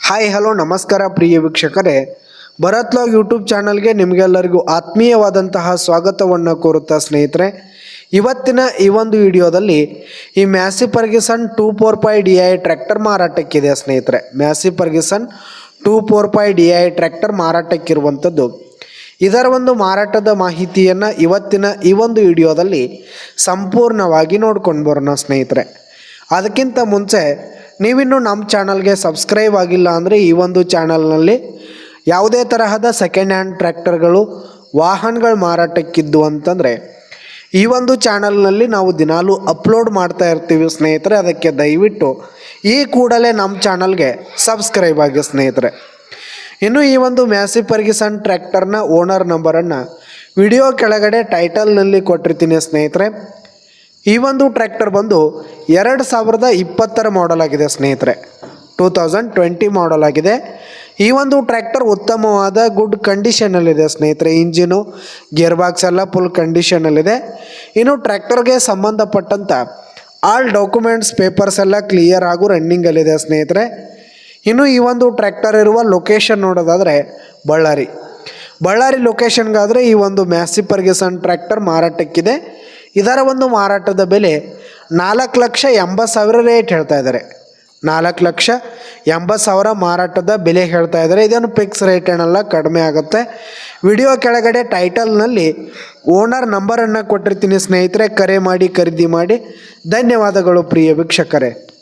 Hi hello ನಮಸ್ಕಾರ ಪ್ರಿಯ ವೀಕ್ಷಕರೇ. Bharat log YouTube ಚಾನಲ್ಗೆ ನಿಮಗೆಲ್ಲರಿಗೂ ಆತ್ಮೀಯವಾದಂತಹ ಸ್ವಾಗತವನ್ನು ಕೋರುತ್ತಾ ಸ್ನೇಹಿತರೆ. ಇವತ್ತಿನ ಈ ಒಂದು ವಿಡಿಯೋದಲ್ಲಿ ಈ Massey Ferguson two four five D I tractor ಮಾರಾಟಕ್ಕಿದೆ ಸ್ನೇಹಿತರೆ. Massey Ferguson two four five D I tractor ಮಾರಾಟಕ್ಕಿರುವಂಥದ್ದು. ಇದರ ಒಂದು ಮಾರಾಟದ ಮಾಹಿತಿಯನ್ನು ಇವತ್ತಿನ ಈ ಒಂದು ವಿಡಿಯೋದಲ್ಲಿ ಸಂಪೂರ್ಣವಾಗಿ ನೋಡ್ಕೊಂಡು ಬರೋಣ ಸ್ನೇಹಿತರೆ. ಅದಕ್ಕಿಂತ ಮುಂಚೆ ನೀವಿನ್ನೂ ನಮ್ಮ ಚಾನಲ್ಗೆ ಸಬ್ಸ್ಕ್ರೈಬ್ ಆಗಿಲ್ಲ ಅಂದರೆ ಈ ಒಂದು ಚಾನಲ್ನಲ್ಲಿ ಯಾವುದೇ ತರಹದ ಸೆಕೆಂಡ್ ಹ್ಯಾಂಡ್ ಟ್ರ್ಯಾಕ್ಟರ್ಗಳು, ವಾಹನಗಳು ಮಾರಾಟಕ್ಕಿದ್ದು ಅಂತಂದರೆ, ಈ ಒಂದು ಚಾನಲ್ನಲ್ಲಿ ನಾವು ದಿನಾಲೂ ಅಪ್ಲೋಡ್ ಮಾಡ್ತಾ ಇರ್ತೀವಿ ಸ್ನೇಹಿತರೆ, ಅದಕ್ಕೆ ದಯವಿಟ್ಟು ಈ ಕೂಡಲೇ ನಮ್ಮ ಚಾನಲ್ಗೆ ಸಬ್ಸ್ಕ್ರೈಬ್ ಆಗಿ ಸ್ನೇಹಿತರೆ. ಇನ್ನು ಈ ಒಂದು ಮ್ಯಾಸಿ ಪರ್ಗಿಸನ್ ಟ್ರ್ಯಾಕ್ಟರ್ನ ಓನರ್ ನಂಬರನ್ನು ವಿಡಿಯೋ ಕೆಳಗಡೆ ಟೈಟಲ್ನಲ್ಲಿ ಕೊಟ್ಟಿರ್ತೀನಿ ಸ್ನೇಹಿತರೆ. ಈ ಒಂದು ಟ್ರ್ಯಾಕ್ಟರ್ ಬಂದು ಎರಡು ಸಾವಿರದ ಇಪ್ಪತ್ತರ ಮಾಡೆಲ್ ಆಗಿದೆ ಸ್ನೇಹಿತರೆ. ಟೂ ತೌಸಂಡ್ ಟ್ವೆಂಟಿ ಮಾಡೆಲ್ ಆಗಿದೆ. ಈ ಒಂದು ಟ್ರ್ಯಾಕ್ಟರ್ ಉತ್ತಮವಾದ ಗುಡ್ ಕಂಡೀಷನಲ್ಲಿದೆ ಸ್ನೇಹಿತರೆ. ಇಂಜಿನು ಗೇರ್ ಬಾಕ್ಸ್ ಎಲ್ಲ ಫುಲ್ ಕಂಡೀಷನಲ್ಲಿದೆ ಇನ್ನು ಟ್ರ್ಯಾಕ್ಟರ್ಗೆ ಸಂಬಂಧಪಟ್ಟಂಥ ಆಲ್ ಡಾಕ್ಯುಮೆಂಟ್ಸ್ ಪೇಪರ್ಸ್ ಎಲ್ಲ ಕ್ಲಿಯರ್ ಆಗು ರನ್ನಿಂಗಲ್ಲಿದೆ ಸ್ನೇಹಿತರೆ. ಇನ್ನು ಈ ಒಂದು ಟ್ರ್ಯಾಕ್ಟರ್ ಇರುವ ಲೊಕೇಶನ್ ನೋಡೋದಾದರೆ ಬಳ್ಳಾರಿ. ಬಳ್ಳಾರಿ ಲೊಕೇಶನ್ಗಾದರೆ ಈ ಒಂದು ಮ್ಯಾಸಿ ಪರ್ಗಿಸನ್ ಟ್ರ್ಯಾಕ್ಟರ್ ಮಾರಾಟಕ್ಕಿದೆ. ಇದರ ಒಂದು ಮಾರಾಟದ ಬೆಲೆ ನಾಲ್ಕು ಲಕ್ಷ ಎಂಬತ್ತು ಸಾವಿರ ರೇಟ್ ಹೇಳ್ತಾ ಇದ್ದಾರೆ. ನಾಲ್ಕು ಲಕ್ಷ ಎಂಬತ್ತು ಸಾವಿರ ಮಾರಾಟದ ಬೆಲೆ ಹೇಳ್ತಾ ಇದ್ದಾರೆ. ಇದನ್ನು ಫಿಕ್ಸ್ ರೇಟ್ ಏನಲ್ಲ ಕಡಿಮೆ ಆಗುತ್ತೆ. ವಿಡಿಯೋ ಕೆಳಗಡೆ ಟೈಟಲ್ನಲ್ಲಿ ಓನರ್ ನಂಬರನ್ನು ಕೊಟ್ಟಿರ್ತೀನಿ ಸ್ನೇಹಿತರೆ, ಕರೆ ಮಾಡಿ, ಖರೀದಿ ಮಾಡಿ. ಧನ್ಯವಾದಗಳು ಪ್ರಿಯ ವೀಕ್ಷಕರೇ.